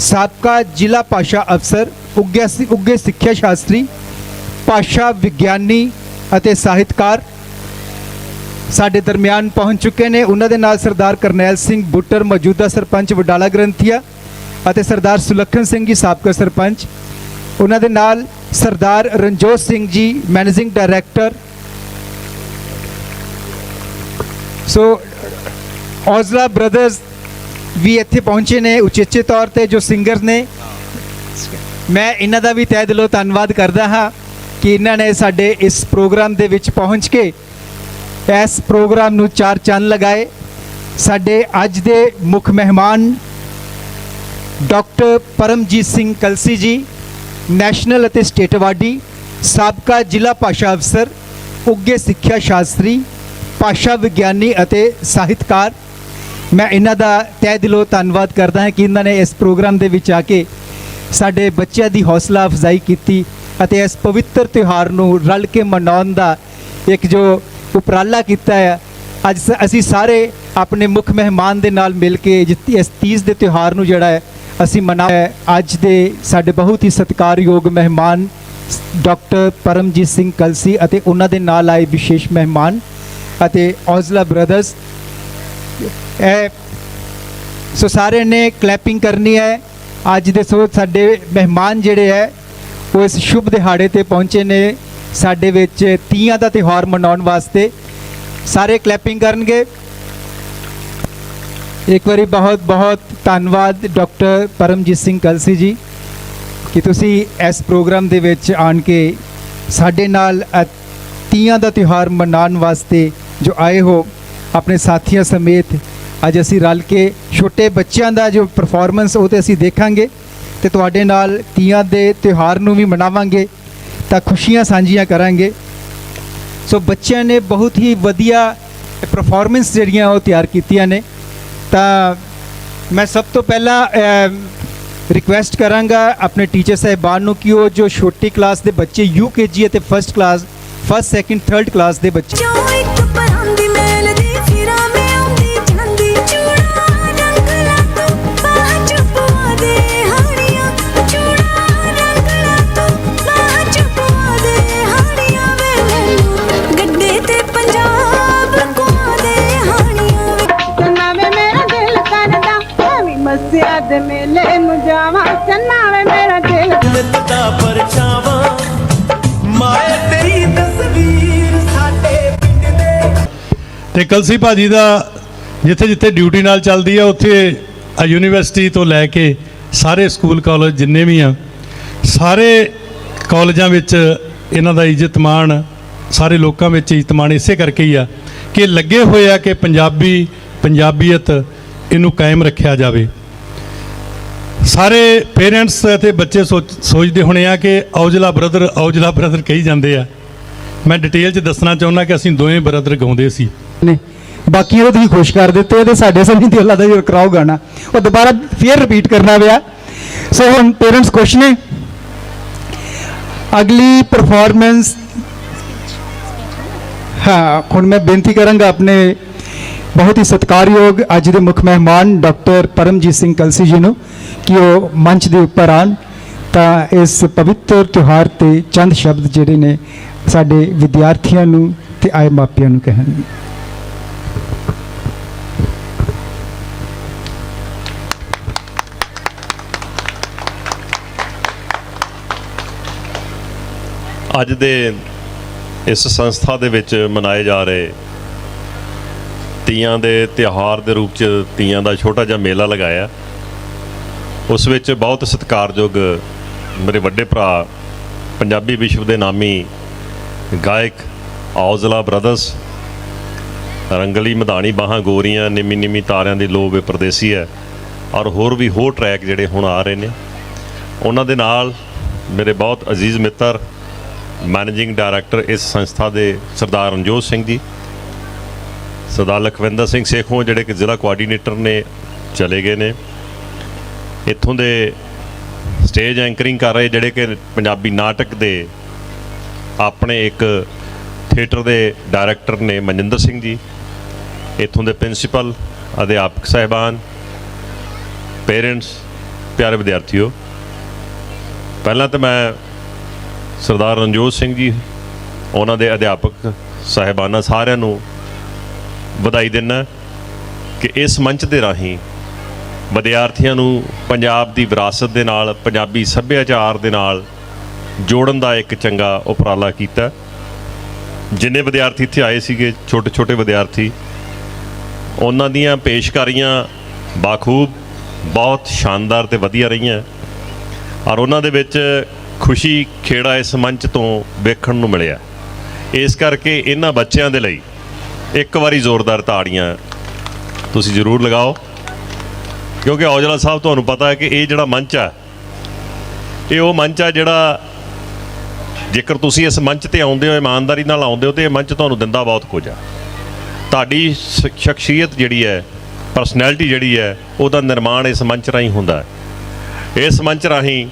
ਸਾਬਕਾ ਜ਼ਿਲ੍ਹਾ ਭਾਸ਼ਾ ਅਫਸਰ ਉੱਗੇ ਸਿ- ਉੱਗੇ ਸਿੱਖਿਆ ਸ਼ਾਸਤਰੀ, ਭਾਸ਼ਾ ਵਿਗਿਆਨੀ ਅਤੇ ਸਾਹਿਤਕਾਰ ਸਾਡੇ ਦਰਮਿਆਨ ਪਹੁੰਚ ਚੁੱਕੇ ਨੇ। ਉਹਨਾਂ ਦੇ ਨਾਲ ਸਰਦਾਰ ਕਰਨੈਲ ਸਿੰਘ ਬੁੱਟਰ ਮੌਜੂਦਾ ਸਰਪੰਚ ਵਡਾਲਾ ਗ੍ਰੰਥੀਆ ਅਤੇ ਸਰਦਾਰ ਸੁਲੱਖਣ ਸਿੰਘ ਜੀ ਸਾਬਕਾ ਸਰਪੰਚ। ਉਹਨਾਂ ਦੇ ਨਾਲ Sardar Ranjot Singh ji, managing director. So Aujla brothers ਵੀ ਇੱਥੇ ਪਹੁੰਚੇ ਨੇ, ਉਚੇਚੇ ਤੌਰ ਤੇ ਜੋ ਸਿੰਗਰ ਨੇ। ਮੈਂ ਇਹਨਾਂ ਦਾ ਵੀ ਤਹਿ ਦਿਲੋਂ ਧੰਨਵਾਦ ਕਰਦਾ ਹਾਂ ਕਿ ਇਹਨਾਂ ਨੇ ਸਾਡੇ ਇਸ ਪ੍ਰੋਗਰਾਮ ਦੇ ਵਿੱਚ ਪਹੁੰਚ ਕੇ ਇਸ ਪ੍ਰੋਗਰਾਮ ਨੂੰ ਚਾਰ ਚੰਨ ਲਗਾਏ। ਸਾਡੇ ਅੱਜ ਦੇ ਮੁੱਖ ਮਹਿਮਾਨ ਡਾਕਟਰ ਪਰਮਜੀਤ ਸਿੰਘ ਕਲਸੀ ਜੀ, ਨੈਸ਼ਨਲ ਅਤੇ ਸਟੇਟ ਅਵਾਰਡੀ, ਸਾਬਕਾ ਜ਼ਿਲ੍ਹਾ ਭਾਸ਼ਾ ਅਫਸਰ ਉੱਗੇ ਸਿੱਖਿਆ ਸ਼ਾਸਤਰੀ, ਭਾਸ਼ਾ ਵਿਗਿਆਨੀ ਅਤੇ ਸਾਹਿਤਕਾਰ ਮੈਂ ਇਹਨਾਂ ਦਾ ਤਹਿ ਦਿਲੋਂ ਧੰਨਵਾਦ ਕਰਦਾ ਹਾਂ ਕਿ ਇਹਨਾਂ ਨੇ ਇਸ ਪ੍ਰੋਗਰਾਮ ਦੇ ਵਿੱਚ ਆ ਕੇ ਸਾਡੇ ਬੱਚਿਆਂ ਦੀ ਹੌਸਲਾ ਅਫਜ਼ਾਈ ਕੀਤੀ ਅਤੇ ਇਸ ਪਵਿੱਤਰ ਤਿਉਹਾਰ ਨੂੰ ਰਲ ਕੇ ਮਨਾਉਣ ਦਾ ਇੱਕ ਜੋ ਉਪਰਾਲਾ ਕੀਤਾ ਹੈ। ਅੱਜ ਸ- ਅਸੀਂ ਸਾਰੇ ਆਪਣੇ ਮੁੱਖ ਮਹਿਮਾਨ ਦੇ ਨਾਲ ਮਿਲ ਕੇ ਜਿ- ਇਸ ਤੀਜ ਦੇ ਤਿਉਹਾਰ ਨੂੰ ਜਿਹੜਾ ਹੈ, ਅਸੀਂ ਮਨਾਇਆ ਅੱਜ ਦੇ ਸਾਡੇ ਬਹੁਤ ਹੀ ਸਤਿਕਾਰਯੋਗ ਮਹਿਮਾਨ ਡਾਕਟਰ ਪਰਮਜੀਤ ਸਿੰਘ ਕਲਸੀ ਅਤੇ ਉਹਨਾਂ ਦੇ ਨਾਲ ਆਏ ਵਿਸ਼ੇਸ਼ ਮਹਿਮਾਨ ਅਤੇ ਔਜ਼ਲਾ ਬ੍ਰਦਰਸ ਸੋ ਸਾਰਿਆਂ ਨੇ ਕਲੈਪਿੰਗ ਕਰਨੀ ਹੈ। ਅੱਜ ਦੇ ਸੋ ਸਾਡੇ ਮਹਿਮਾਨ ਜਿਹੜੇ ਹੈ, ਉਹ ਇਸ ਸ਼ੁਭ ਦਿਹਾੜੇ ਤੇ ਪਹੁੰਚੇ ਨੇ। ਸਾਡੇ ਵਿੱਚ ਤੀਆਂ ਦਾ ਤਿਉਹਾਰ ਮਨਾਉਣ ਵਾਸਤੇ ਸਾਰੇ ਕਲੈਪਿੰਗ ਕਰਨਗੇ। ਇੱਕ ਵਾਰੀ ਬਹੁਤ ਬਹੁਤ ਧੰਨਵਾਦ ਡਾਕਟਰ ਪਰਮਜੀਤ ਸਿੰਘ ਕਲਸੀ ਜੀ ਕਿ ਤੁਸੀਂ ਇਸ ਪ੍ਰੋਗਰਾਮ ਦੇ ਵਿੱਚ ਆਣ ਕੇ ਸਾਡੇ ਨਾਲ ਤੀਆਂ ਦਾ ਤਿਉਹਾਰ ਮਨਾਉਣ ਵਾਸਤੇ ਜੋ ਆਏ ਹੋ। ਆਪਣੇ ਸਾਥੀਆਂ ਸਮੇਤ ਅੱਜ ਅਸੀਂ ਰਲ ਕੇ ਛੋਟੇ ਬੱਚਿਆਂ ਦਾ ਜੋ ਪਰਫਾਰਮੈਂਸ ਉਹ ਤੇ ਅਸੀਂ ਦੇਖਾਂਗੇ ਤੇ ਤੁਹਾਡੇ ਨਾਲ ਤੀਆਂ ਦੇ ਤਿਉਹਾਰ ਨੂੰ ਵੀ ਮਨਾਵਾਂਗੇ ਤਾਂ ਖੁਸ਼ੀਆਂ ਸਾਂਝੀਆਂ ਕਰਾਂਗੇ। ਸੋ ਬੱਚਿਆਂ ਨੇ ਬਹੁਤ ਹੀ ਵਧੀਆ ਪਰਫਾਰਮੈਂਸ ਜਿਹੜੀਆਂ ਉਹ ਤਿਆਰ ਕੀਤੀਆਂ ਨੇ। ਤਾਂ ਮੈਂ ਸਭ ਤੋਂ ਪਹਿਲਾਂ ਰਿਕੁਐਸਟ ਕਰਾਂਗਾ ਆਪਣੇ ਟੀਚਰ ਸਾਹਿਬਾਨ ਨੂੰ ਕਿ ਉਹ ਜੋ ਛੋਟੀ ਕਲਾਸ ਦੇ ਬੱਚੇ ਯੂਕੇਜੀ ਅਤੇ first class first second third class ਦੇ ਬੱਚੇ ਤੇ ਕਲਸੀ ਭਾਜੀ ਦਾ, ਜਿੱਥੇ ਜਿੱਥੇ ਡਿਊਟੀ ਨਾਲ ਚੱਲਦੀ ਆ, ਉੱਥੇ ਯੂਨੀਵਰਸਿਟੀ ਤੋਂ ਲੈ ਕੇ ਸਾਰੇ ਸਕੂਲ ਕਾਲਜ ਜਿੰਨੇ ਵੀ ਆ, ਸਾਰੇ ਕਾਲਜਾਂ ਵਿੱਚ ਇਹਨਾਂ ਦਾ ਇੱਜ਼ਤ ਮਾਣ, ਸਾਰੇ ਲੋਕਾਂ ਵਿੱਚ ਇੱਜ਼ਤ ਮਾਣ ਇਸੇ ਕਰਕੇ ਹੀ ਆ ਕਿ ਲੱਗੇ ਹੋਏ ਆ ਕਿ ਪੰਜਾਬੀ, ਪੰਜਾਬੀਅਤ ਇਹਨੂੰ ਕਾਇਮ ਰੱਖਿਆ ਜਾਵੇ। ਸਾਰੇ ਪੇਰੈਂਟਸ ਅਤੇ ਬੱਚੇ ਸੋਚ- ਸੋਚਦੇ ਹੋਣੇ ਆ ਕਿ ਔਜਲਾ ਬ੍ਰਦਰ ਔਜਲਾ ਬ੍ਰਦਰ ਕਹੀ ਜਾਂਦੇ ਆ ਮੈਂ ਡਿਟੇਲ 'ਚ ਦੱਸਣਾ ਚਾਹੁੰਦਾ ਕਿ ਅਸੀਂ ਦੋਵੇਂ ਬ੍ਰਦਰ ਗਾਉਂਦੇ ਸੀ। ਨੇ। ਬਾਕੀ ਉਹ ਤੁਸੀਂ ਖੁਸ਼ ਕਰ ਦਿੱਤੇ ਤੇ ਸਾਡੇ ਸਮੇਂ ਦੀ ਅੱਲਾ ਦਾ ਜੋ ਕਰਾਓ ਗਾਣਾ। ਉਹ ਦੁਬਾਰਾ ਫੇਰ ਰਿਪੀਟ ਕਰਨਾ ਪਿਆ। ਸੋ ਹੁਣ ਪੇਰੈਂਟਸ ਖੁਸ਼ ਨੇ? ਅਗਲੀ ਪਰਫਾਰਮੈਂਸ ਹਾਂ, ਹੁਣ ਮੈਂ ਬੇਨਤੀ ਕਰਾਂਗਾ ਆਪਣੇ ਬਹੁਤ ਹੀ ਸਤਿਕਾਰਯੋਗ ਅੱਜ ਦੇ ਮੁੱਖ ਮਹਿਮਾਨ ਡਾਕਟਰ ਪਰਮਜੀਤ ਸਿੰਘ ਕਲਸੀ ਜੀ ਨੂੰ ਕਿ ਉਹ ਮੰਚ ਦੇ ਉੱਪਰ ਆਣ ਤਾਂ ਇਸ ਪਵਿੱਤਰ ਤਿਉਹਾਰ ਤੇ ਚੰਦ ਸ਼ਬਦ ਜਿਹੜੇ ਨੇ ਸਾਡੇ ਵਿਦਿਆਰਥੀਆਂ ਨੂੰ ਤੇ ਆਏ ਮਾਪਿਆਂ ਨੂੰ ਕਹਿਣਗੇ ਅੱਜ ਦੇ ਇਸ ਸੰਸਥਾ ਦੇ ਵਿੱਚ ਮਨਾਏ ਜਾ ਰਹੇ ਤੀਆਂ ਦੇ ਤਿਉਹਾਰ ਦੇ ਰੂਪ ਚ ਤੀਆਂ ਦਾ ਛੋਟਾ ਜਿਹਾ ਮੇਲਾ ਲਗਾਇਆ। ਉਸ ਵਿੱਚ ਬਹੁਤ ਸਤਿਕਾਰਯੋਗ ਮੇਰੇ ਵੱਡੇ ਭਰਾ ਪੰਜਾਬੀ ਵਿਸ਼ਵ ਦੇ ਨਾਮੀ ਗਾਇਕ ਔਜ਼ਲਾ ਬ੍ਰਦਰਸ, ਰੰਗਲੀ ਮਧਾਣੀ ਬਾਹਾਂ ਗੋਰੀਆਂ, ਨਿੰਮੀ ਨਿੰਮੀ ਤਾਰਿਆਂ ਦੀ ਲੋਭ ਏ ਪਰਦੇਸੀ ਹੈ ਔਰ ਹੋਰ ਵੀ ਹੋਰ ਟਰੈਕ ਜਿਹੜੇ ਹੁਣ ਆ ਰਹੇ ਨੇ। ਉਹਨਾਂ ਦੇ ਨਾਲ ਮੇਰੇ ਬਹੁਤ ਅਜ਼ੀਜ਼ ਮਿੱਤਰ ਮੈਨੇਜਿੰਗ ਡਾਇਰੈਕਟਰ ਇਸ ਸੰਸਥਾ ਦੇ ਸਰਦਾਰ ਰਣਜੋਤ ਸਿੰਘ ਜੀ, ਸਰਦਾਰ ਲਖਵਿੰਦਰ ਸਿੰਘ ਸੇਖੋਂ ਜਿਹੜੇ ਕਿ ਜ਼ਿਲ੍ਹਾ ਕੋਆਰਡੀਨੇਟਰ ਨੇ ਚਲੇ ਗਏ ਨੇ। ਇੱਥੋਂ ਦੇ ਸਟੇਜ ਐਂਕਰਿੰਗ ਕਰ ਰਹੇ ਜਿਹੜੇ ਕਿ ਪੰਜਾਬੀ ਨਾਟਕ ਦੇ ਆਪਣੇ ਇੱਕ ਥੀਏਟਰ ਦੇ ਡਾਇਰੈਕਟਰ ਨੇ ਮਨਜਿੰਦਰ ਸਿੰਘ ਜੀ, ਇੱਥੋਂ ਦੇ ਪ੍ਰਿੰਸੀਪਲ, ਅਧਿਆਪਕ ਸਹਿਬਾਨ, ਪੇਰੈਂਟਸ, ਪਿਆਰੇ ਵਿਦਿਆਰਥੀਓ, ਪਹਿਲਾਂ ਤਾਂ ਮੈਂ ਸਰਦਾਰ ਰਣਜੋਤ ਸਿੰਘ ਜੀ, ਉਹਨਾਂ ਦੇ ਅਧਿਆਪਕ ਸਾਹਿਬਾਨਾਂ ਸਾਰਿਆਂ ਨੂੰ ਵਧਾਈ ਦਿੰਦਾ ਕਿ ਇਸ ਮੰਚ ਦੇ ਰਾਹੀਂ ਵਿਦਿਆਰਥੀਆਂ ਨੂੰ ਪੰਜਾਬ ਦੀ ਵਿਰਾਸਤ ਦੇ ਨਾਲ, ਪੰਜਾਬੀ ਸੱਭਿਆਚਾਰ ਦੇ ਨਾਲ ਜੋੜਨ ਦਾ ਇੱਕ ਚੰਗਾ ਉਪਰਾਲਾ ਕੀਤਾ। ਜਿੰਨੇ ਵਿਦਿਆਰਥੀ ਇੱਥੇ ਆਏ ਸੀਗੇ ਛੋਟੇ ਛੋਟੇ ਵਿਦਿਆਰਥੀ, ਉਹਨਾਂ ਦੀਆਂ ਪੇਸ਼ਕਾਰੀਆਂ ਬਾਖੂਬ, ਬਹੁਤ ਸ਼ਾਨਦਾਰ ਤੇ ਵਧੀਆ ਰਹੀਆਂ। ਔਰ ਉਹਨਾਂ ਦੇ ਵਿੱਚ ਖੁਸ਼ੀ ਖੇੜਾ ਇਸ ਮੰਚ ਤੋਂ ਵੇਖਣ ਨੂੰ ਮਿਲਿਆ। ਇਸ ਕਰਕੇ ਇਹਨਾਂ ਬੱਚਿਆਂ ਦੇ ਲਈ ਇੱਕ ਵਾਰੀ ਜ਼ੋਰਦਾਰ ਤਾੜੀਆਂ ਤੁਸੀਂ ਜ਼ਰੂਰ ਲਗਾਓ। ਕਿਉਂਕਿ ਔਜਲਾ ਸਾਹਿਬ, ਤੁਹਾਨੂੰ ਪਤਾ ਹੈ ਕਿ ਇਹ ਜਿਹੜਾ ਮੰਚ ਆ, ਇਹ ਉਹ ਮੰਚ ਆ ਜਿਹੜਾ ਜੇਕਰ ਤੁਸੀਂ ਇਸ ਮੰਚ ਤੇ ਆਉਂਦੇ ਹੋ, ਇਮਾਨਦਾਰੀ ਨਾਲ ਆਉਂਦੇ ਹੋ, ਤੇ ਇਹ ਮੰਚ ਤੁਹਾਨੂੰ ਦਿੰਦਾ ਬਹੁਤ ਕੁਝ ਆ। ਤੁਹਾਡੀ ਸ਼ਖਸੀਅਤ ਜਿਹੜੀ ਹੈ ਪਰਸਨੈਲਿਟੀ ਜਿਹੜੀ ਹੈ, ਉਹਦਾ ਨਿਰਮਾਣ ਇਸ ਮੰਚ ਰਾਹੀਂ ਹੁੰਦਾ ਹੈ। ਇਸ ਮੰਚ ਰਾਹੀਂ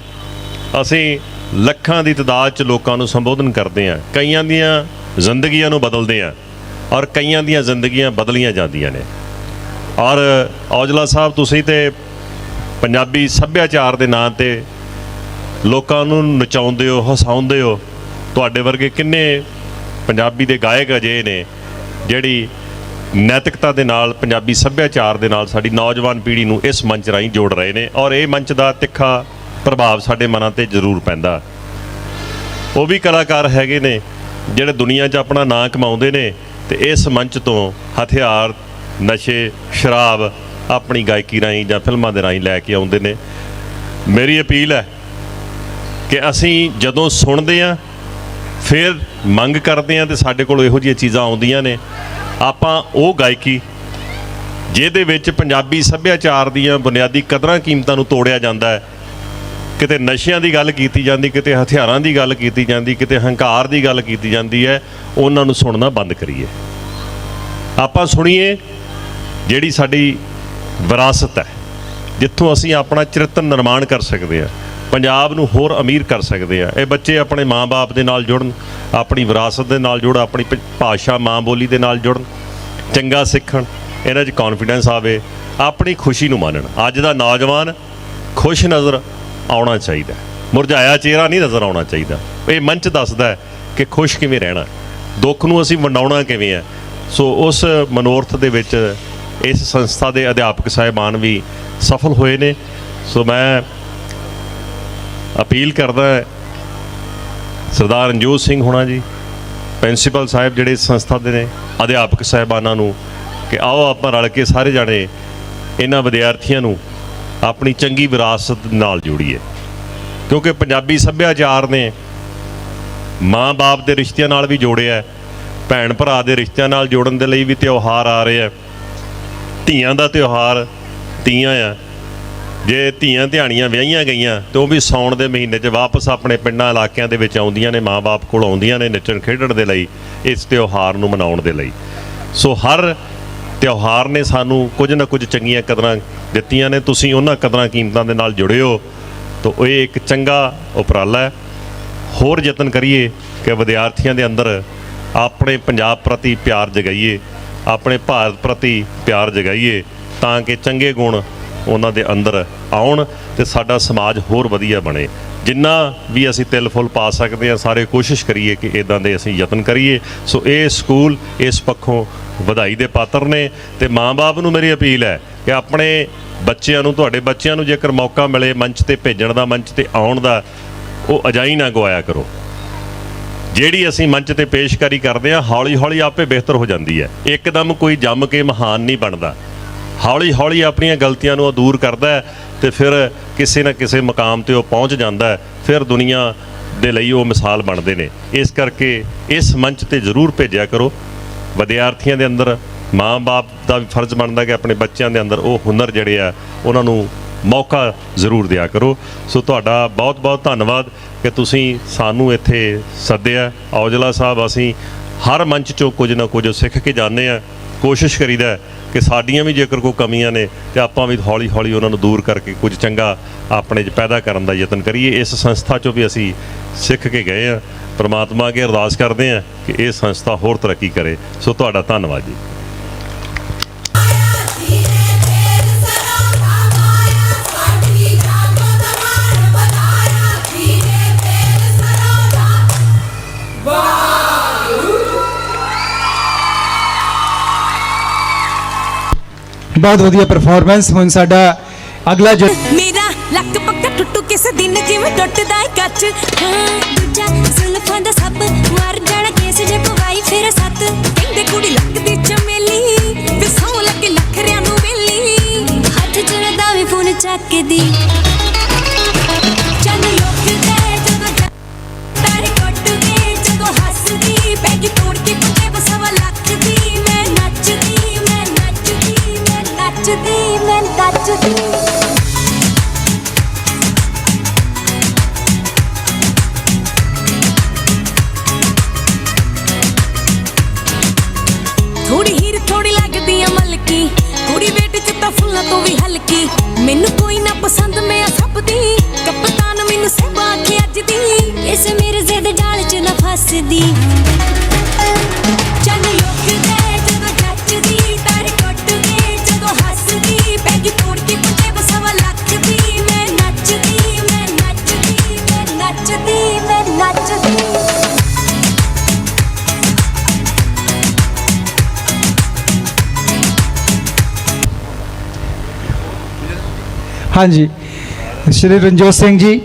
ਅਸੀਂ ਲੱਖਾਂ ਦੀ ਤਾਦਾਦ 'ਚ ਲੋਕਾਂ ਨੂੰ ਸੰਬੋਧਨ ਕਰਦੇ ਹਾਂ। ਕਈਆਂ ਦੀਆਂ ਜ਼ਿੰਦਗੀਆਂ ਨੂੰ ਬਦਲਦੇ ਹਾਂ ਔਰ ਕਈਆਂ ਦੀਆਂ ਜ਼ਿੰਦਗੀਆਂ ਬਦਲੀਆਂ ਜਾਂਦੀਆਂ ਨੇ। ਔਰ ਔਜਲਾ ਸਾਹਿਬ, ਤੁਸੀਂ ਤੇ ਪੰਜਾਬੀ ਸੱਭਿਆਚਾਰ ਦੇ ਨਾਂ ਤੇ ਲੋਕਾਂ ਨੂੰ ਨਚਾਉਂਦੇ ਹੋ, ਹਸਾਉਂਦੇ ਹੋ, ਤੁਹਾਡੇ ਵਰਗੇ ਕਿੰਨੇ ਪੰਜਾਬੀ ਦੇ ਗਾਇਕ ਅਜੇ ਨੇ ਜਿਹੜੀ ਨੈਤਿਕਤਾ ਦੇ ਨਾਲ, ਪੰਜਾਬੀ ਸੱਭਿਆਚਾਰ ਦੇ ਨਾਲ ਸਾਡੀ ਨੌਜਵਾਨ ਪੀੜ੍ਹੀ ਨੂੰ ਇਸ ਮੰਚ ਰਾਹੀਂ ਜੋੜ ਰਹੇ ਨੇ ਔਰ ਇਹ ਮੰਚ ਦਾ ਤਿੱਖਾ ਪ੍ਰਭਾਵ ਸਾਡੇ ਮਨਾਂ ਤੇ ਜ਼ਰੂਰ ਪੈਂਦਾ। ਉਹ ਵੀ ਕਲਾਕਾਰ ਹੈਗੇ ਨੇ ਜਿਹੜੇ ਦੁਨੀਆ 'ਚ ਆਪਣਾ ਨਾਂ ਕਮਾਉਂਦੇ ਨੇ ਤੇ ਇਸ ਮੰਚ ਤੋਂ ਹਥਿਆਰ, ਨਸ਼ੇ, ਸ਼ਰਾਬ ਆਪਣੀ ਗਾਇਕੀ ਰਾਹੀਂ ਜਾਂ ਫਿਲਮਾਂ ਦੇ ਰਾਹੀਂ ਲੈ ਕੇ ਆਉਂਦੇ ਨੇ। ਮੇਰੀ ਅਪੀਲ ਹੈ ਕਿ ਅਸੀਂ ਜਦੋਂ ਸੁਣਦੇ ਆ ਫਿਰ ਮੰਗ ਕਰਦੇ ਆ ਤੇ ਸਾਡੇ ਕੋਲ ਇਹੋ ਜਿਹੀਆਂ ਚੀਜ਼ਾਂ ਆਉਂਦੀਆਂ ਨੇ। ਆਪਾਂ ਉਹ ਗਾਇਕੀ, ਜਿਹਦੇ ਵਿੱਚ ਪੰਜਾਬੀ ਸੱਭਿਆਚਾਰ ਦੀਆਂ ਬੁਨਿਆਦੀ ਕਦਰਾਂ ਕੀਮਤਾਂ ਨੂੰ ਤੋੜਿਆ ਜਾਂਦਾ ਹੈ। ਕਿਤੇ ਨਸ਼ਿਆਂ ਦੀ ਗੱਲ ਕੀਤੀ ਜਾਂਦੀ, ਕਿਤੇ ਹਥਿਆਰਾਂ ਦੀ ਗੱਲ ਕੀਤੀ ਜਾਂਦੀ, ਕਿਤੇ ਹੰਕਾਰ ਦੀ ਗੱਲ ਕੀਤੀ ਜਾਂਦੀ ਹੈ, ਉਹਨਾਂ ਨੂੰ ਸੁਣਨਾ ਬੰਦ ਕਰੀਏ। ਆਪਾਂ ਸੁਣੀਏ ਜਿਹੜੀ ਸਾਡੀ ਵਿਰਾਸਤ ਹੈ, ਜਿੱਥੋਂ ਅਸੀਂ ਆਪਣਾ ਚਰਿੱਤਰ ਨਿਰਮਾਣ ਕਰ ਸਕਦੇ ਹਾਂ। ਪੰਜਾਬ ਨੂੰ ਹੋਰ ਅਮੀਰ ਕਰ ਸਕਦੇ ਆ। ਇਹ ਬੱਚੇ ਆਪਣੇ ਮਾਂ-ਬਾਪ ਦੇ ਨਾਲ ਜੁੜਨ, ਆਪਣੀ ਵਿਰਾਸਤ ਦੇ ਨਾਲ ਜੁੜ ਆਪਣੀ ਭਾਸ਼ਾ ਮਾਂ ਬੋਲੀ ਦੇ ਨਾਲ ਜੁੜਨ, ਚੰਗਾ ਸਿੱਖਣ, ਇਹਨਾਂ 'ਚ ਕੌਨਫੀਡੈਂਸ ਆਵੇ, ਆਪਣੀ ਖੁਸ਼ੀ ਨੂੰ ਮਾਣਨ ਅੱਜ ਦਾ ਨੌਜਵਾਨ ਖੁਸ਼ ਨਜ਼ਰ ਆਉਣਾ ਚਾਹੀਦਾ ਮੁਰਝਾਇਆ ਚਿਹਰਾ ਨਹੀਂ ਨਜ਼ਰ ਆਉਣਾ ਚਾਹੀਦਾ। ਇਹ ਮੰਚ ਦੱਸਦਾ ਕਿ ਖੁਸ਼ ਕਿਵੇਂ ਰਹਿਣਾ ਦੁੱਖ ਨੂੰ ਅਸੀਂ ਵੰਡਾਉਣਾ ਕਿਵੇਂ ਹੈ। ਸੋ ਉਸ ਮਨੋਰਥ ਦੇ ਵਿੱਚ ਇਸ ਸੰਸਥਾ ਦੇ ਅਧਿਆਪਕ ਸਾਹਿਬਾਨ ਵੀ ਸਫਲ ਹੋਏ ਨੇ। ਸੋ ਮੈਂ ਅਪੀਲ ਕਰਦਾ ਹੈ ਸਰਦਾਰ ਰਣਜੋਤ ਸਿੰਘ ਹੋਣਾ ਜੀ, ਪ੍ਰਿੰਸੀਪਲ ਸਾਹਿਬ ਜਿਹੜੇ ਸੰਸਥਾ ਦੇ ਨੇ, ਅਧਿਆਪਕ ਸਾਹਿਬਾਨਾਂ ਨੂੰ ਕਿ ਆਓ ਆਪਾਂ ਰਲ ਕੇ ਸਾਰੇ ਜਾਣੇ ਇਹਨਾਂ ਵਿਦਿਆਰਥੀਆਂ ਨੂੰ ਆਪਣੀ ਚੰਗੀ ਵਿਰਾਸਤ ਨਾਲ ਜੋੜੀਏ। ਕਿਉਂਕਿ ਪੰਜਾਬੀ ਸੱਭਿਆਚਾਰ ਨੇ ਮਾਂ-ਬਾਪ ਦੇ ਰਿਸ਼ਤਿਆਂ ਨਾਲ ਵੀ ਜੋੜਿਆ ਭੈਣ ਭਰਾ ਦੇ ਰਿਸ਼ਤਿਆਂ ਨਾਲ ਜੋੜਨ ਦੇ ਲਈ ਵੀ ਤਿਉਹਾਰ ਆ ਰਹੇ ਆ ਧੀਆਂ ਦਾ ਤਿਉਹਾਰ ਤੀਆਂ ਆ। ਜੇ ਧੀਆਂ ਧਿਆਣੀਆਂ ਵਿਆਹੀਆਂ ਗਈਆਂ ਤੇ ਉਹ ਵੀ ਸੌਣ ਦੇ ਮਹੀਨੇ 'ਚ ਵਾਪਸ ਆਪਣੇ ਪਿੰਡਾਂ ਇਲਾਕਿਆਂ ਦੇ ਵਿੱਚ ਆਉਂਦੀਆਂ ਨੇ ਮਾਪੇ ਕੋਲ ਆਉਂਦੀਆਂ ਨੇ ਨੱਚਣ ਖੇਡਣ ਦੇ ਲਈ, ਇਸ ਤਿਉਹਾਰ ਨੂੰ ਮਨਾਉਣ ਦੇ ਲਈ। ਸੋ ਹਰ ਤਿਉਹਾਰ ਨੇ ਸਾਨੂੰ ਕੁਝ ਨਾ ਕੁਝ ਚੰਗੀਆਂ ਕਦਰਾਂ ਦਿੱਤੀਆਂ ਨੇ। ਤੁਸੀਂ ਉਹਨਾਂ ਕਦਰਾਂ ਕੀਮਤਾਂ ਦੇ ਨਾਲ ਜੁੜੇ ਹੋ। ਤਾਂ ਇਹ ਇੱਕ ਚੰਗਾ ਉਪਰਾਲਾ ਹੈ। ਹੋਰ ਯਤਨ ਕਰੀਏ ਕਿ ਵਿਦਿਆਰਥੀਆਂ ਦੇ ਅੰਦਰ ਆਪਣੇ ਪੰਜਾਬ ਪ੍ਰਤੀ ਪਿਆਰ ਜਗਾਈਏ, ਆਪਣੇ ਭਾਰਤ ਪ੍ਰਤੀ ਪਿਆਰ ਜਗਾਈਏ, ਤਾਂ ਕਿ ਚੰਗੇ ਗੁਣ ਉਹਨਾਂ ਦੇ ਅੰਦਰ ਆਉਣ ਤੇ ਸਾਡਾ ਸਮਾਜ ਹੋਰ ਵਧੀਆ ਬਣੇ। ਜਿੰਨਾ ਵੀ ਅਸੀਂ ਤਿਲ ਫੁੱਲ ਪਾ ਸਕਦੇ ਹਾਂ, ਸਾਰੇ ਕੋਸ਼ਿਸ਼ ਕਰੀਏ ਕਿ ਇਦਾਂ ਦੇ ਅਸੀਂ ਯਤਨ ਕਰੀਏ। ਸੋ ਇਹ ਸਕੂਲ ਇਸ ਪੱਖੋਂ ਵਧਾਈ ਦੇ ਪਾਤਰ ਨੇ ਤੇ ਮਾਂ-ਬਾਪ ਨੂੰ ਮੇਰੀ ਅਪੀਲ ਹੈ ਕਿ ਆਪਣੇ ਬੱਚਿਆਂ ਨੂੰ, ਤੁਹਾਡੇ ਬੱਚਿਆਂ ਨੂੰ ਜੇਕਰ ਮੌਕਾ ਮਿਲੇ ਮੰਚ ਤੇ ਭੇਜਣ ਦਾ, ਮੰਚ ਤੇ ਆਉਣ ਦਾ, ਉਹ ਅਜਾਈ ਨਾ ਗਵਾਇਆ ਕਰੋ। ਜਿਹੜੀ ਅਸੀਂ ਮੰਚ ਤੇ ਪੇਸ਼ਕਾਰੀ ਕਰਦੇ ਹਾਂ ਹੌਲੀ ਹੌਲੀ ਆਪੇ ਬਿਹਤਰ ਹੋ ਜਾਂਦੀ ਹੈ। ਇੱਕਦਮ ਕੋਈ ਜੰਮ ਕੇ ਮਹਾਨ ਨਹੀਂ ਬਣਦਾ। ਹੌਲੀ ਹੌਲੀ ਆਪਣੀਆਂ ਗਲਤੀਆਂ ਨੂੰ ਉਹ ਦੂਰ ਕਰਦਾ ਹੈ ਤੇ ਫਿਰ ਕਿਸੇ ਨਾ ਕਿਸੇ ਮਕਾਮ ਤੇ ਉਹ ਪਹੁੰਚ ਜਾਂਦਾ ਹੈ। ਫਿਰ ਦੁਨੀਆ ਦੇ ਲਈ ਉਹ ਮਿਸਾਲ ਬਣਦੇ ਨੇ। ਇਸ ਕਰਕੇ ਇਸ ਮੰਚ ਤੇ ਜ਼ਰੂਰ ਭੇਜਿਆ ਕਰੋ। ਵਿਦਿਆਰਥੀਆਂ ਦੇ ਅੰਦਰ ਮਾਂ-ਬਾਪ ਦਾ ਵੀ ਫਰਜ਼ ਬਣਦਾ ਕਿ ਆਪਣੇ ਬੱਚਿਆਂ ਦੇ ਅੰਦਰ ਉਹ ਹੁਨਰ ਜਿਹੜੇ ਆ, ਉਹਨਾਂ ਨੂੰ ਮੌਕਾ ਜ਼ਰੂਰ ਦਿਆ ਕਰੋ। ਸੋ ਤੁਹਾਡਾ ਬਹੁਤ-ਬਹੁਤ ਧੰਨਵਾਦ ਕਿ ਤੁਸੀਂ ਸਾਨੂੰ ਇੱਥੇ ਸੱਦਿਆ। ਔਜਲਾ ਸਾਹਿਬ, ਅਸੀਂ ਹਰ ਮੰਚ ਚੋਂ ਕੁਝ ਨਾ ਕੁਝ ਸਿੱਖ ਕੇ ਜਾਂਦੇ ਆ। ਕੋਸ਼ਿਸ਼ ਕਰੀਦਾ ਕਿ ਸਾਡੀਆਂ ਵੀ ਜੇਕਰ ਕੋਈ ਕਮੀਆਂ ਨੇ ਤੇ ਆਪਾਂ ਵੀ ਹੌਲੀ-ਹੌਲੀ ਉਹਨਾਂ ਨੂੰ ਦੂਰ ਕਰਕੇ ਕੁਝ ਚੰਗਾ ਆਪਣੇ 'ਚ ਪੈਦਾ ਕਰਨ ਦਾ ਯਤਨ ਕਰੀਏ। ਇਸ ਸੰਸਥਾ ਚੋਂ ਵੀ ਅਸੀਂ ਸਿੱਖ ਕੇ ਗਏ ਆ। ਪ੍ਰਮਾਤਮਾ ਅੱਗੇ ਅਰਦਾਸ ਕਰਦੇ ਆ ਕਿ ਇਹ ਸੰਸਥਾ ਹੋਰ ਤਰੱਕੀ ਕਰੇ। ਸੋ ਤੁਹਾਡਾ ਧੰਨਵਾਦ ਜੀ। ਬਹੁਤ ਵਧੀਆ ਪਰਫਾਰਮੈਂਸ ਹੁਣ ਸਾਡਾ ਅਗਲਾ ਜੋ ਮੇਰਾ ਲੱਕ ਪੱਕਾ ਟੁੱਟੂ ਕਿਸੇ ਦਿਨ ਜਿਵੇਂ ਟੁੱਟਦਾ ਏ ਕੱਚ। ਹਾਂ, ਦੂਜਾ ਜ਼ੁਲਫਾਂ ਦਾ ਸੱਪ ਮਰ ਜਾਣਾ ਕੇਸ ਜੇ ਪਵਾਈ ਫਿਰ ਸੱਤ। ਕਹਿੰਦੇ ਕੁੜੀ ਲੱਗਦੀ ਚਮੇਲੀ ਤੇ ਸੌ ਲੱਗੇ ਲੱਖਰਿਆਂ ਨੂੰ ਵੇਲੀ ਹੱਥ ਚੜਦਾ ਵੀ ਫੋਨ ਚੱਕਦੀ। ਮੈਂ ਥੋੜੀ ਹੀਰ ਥੋੜੀ ਲੱਗਦੀ ਆ ਮਲਕੀ। ਕੁੜੀ ਵੇਟ ਚ ਤਾਂ ਫੁੱਲਾਂ ਤੋਂ ਵੀ ਹਲਕੀ। ਮੈਨੂੰ ਕੋਈ ਨਾ ਪਸੰਦ, ਮੈਂ ਸਭ ਦੀ। ਕਪਤਾਨ ਮੈਨੂੰ ਸੇਵਾ ਕੇ ਅੱਜ ਦੀ। ਇਸ ਮੇਰੇ ਜ਼ਿੱਦ ਜਾਲ ਚ ਨਾ ਫਸਦੀ। ਚੰਨ ਹਾਂਜੀ। ਸ਼੍ਰੀ ਰਣਜੋਤ ਸਿੰਘ ਜੀ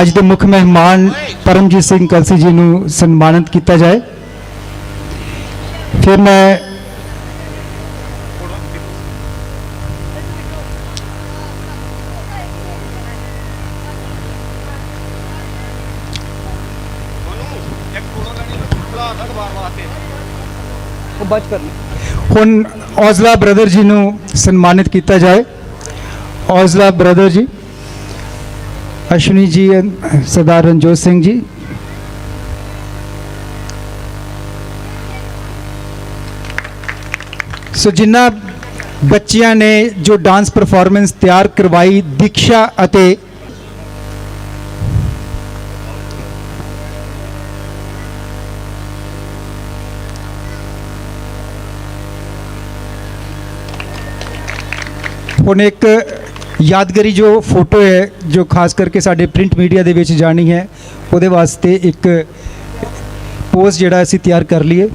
ਅੱਜ ਦੇ ਮੁੱਖ ਮਹਿਮਾਨ ਪਰਮਜੀਤ ਸਿੰਘ ਕਲਸੀ ਜੀ ਨੂੰ ਸਨਮਾਨਿਤ ਕੀਤਾ ਜਾਏ। ਫਿਰ ਮੈਂ ਹੁਣ ਔਜ਼ਲਾ ਬ੍ਰਦਰ ਜੀ ਨੂੰ ਸਨਮਾਨਿਤ ਕੀਤਾ ਜਾਏ। ਔਜ਼ਲਾ ਬ੍ਰਦਰ ਜੀ, ਅਸ਼ਵਨੀ ਜੀ and ਸਰਦਾਰ ਰਣਜੋਤ ਸਿੰਘ ਜੀ। ਸੋ ਜਿਨ੍ਹਾਂ ਬੱਚਿਆਂ ਨੇ ਜੋ ਡਾਂਸ ਪਰਫਾਰਮੈਂਸ ਤਿਆਰ ਕਰਵਾਈ, ਦੀਕਸ਼ਾ ਅਤੇ ਹੁਣ ਇੱਕ ਯਾਦਗਾਰੀ ਜੋ ਫੋਟੋ ਹੈ, ਜੋ ਖਾਸ ਕਰਕੇ ਸਾਡੇ ਪ੍ਰਿੰਟ ਮੀਡੀਆ ਦੇ ਵਿੱਚ ਜਾਣੀ ਹੈ, ਉਹਦੇ ਵਾਸਤੇ ਇੱਕ ਪੋਜ਼ ਜਿਹੜਾ ਅਸੀਂ ਤਿਆਰ ਕਰ ਲਈਏ।